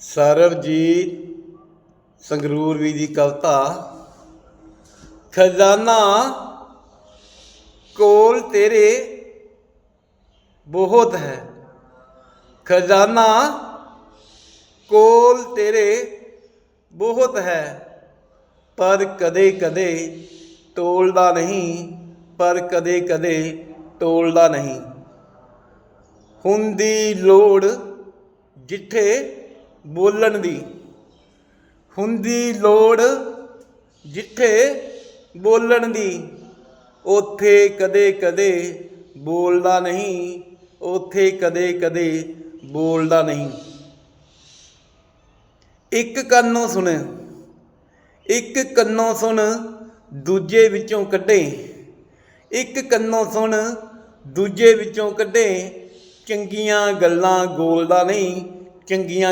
ਸਰਬਜੀਤ ਸੰਗਰੂਰ ਵੀ ਦੀ ਕਵਿਤਾ, ਖਜ਼ਾਨਾ ਕੋਲ ਤੇਰੇ ਬਹੁਤ ਹੈ। ਖਜ਼ਾਨਾ ਕੋਲ ਤੇਰੇ ਬਹੁਤ ਹੈ, ਪਰ ਕਦੇ ਕਦੇ ਤੋਲਦਾ ਨਹੀਂ, ਪਰ ਕਦੇ ਕਦੇ ਤੋਲਦਾ ਨਹੀਂ। ਹੁੰਦੀ ਲੋੜ ਜਿੱਥੇ ਬੋਲਣ ਦੀ। ਹੁੰਦੀ ਲੋੜ ਜਿੱਥੇ ਬੋਲਣ ਦੀ, ਉਥੇ ਕਦੇ ਕਦੇ ਬੋਲਦਾ ਨਹੀਂ, ਉਥੇ ਕਦੇ ਕਦੇ ਬੋਲਦਾ ਨਹੀਂ। ਇੱਕ ਕੰਨੋਂ ਸੁਣ, ਇੱਕ ਕੰਨੋਂ ਸੁਣ ਦੂਜੇ ਵਿੱਚੋਂ ਕੱਢੇ। ਇੱਕ ਕੰਨੋਂ ਸੁਣ ਦੂਜੇ ਵਿੱਚੋਂ ਕੱਢੇ। ਚੰਗੀਆਂ ਗੱਲਾਂ ਗੋਲਦਾ ਨਹੀਂ, ਚੰਗੀਆਂ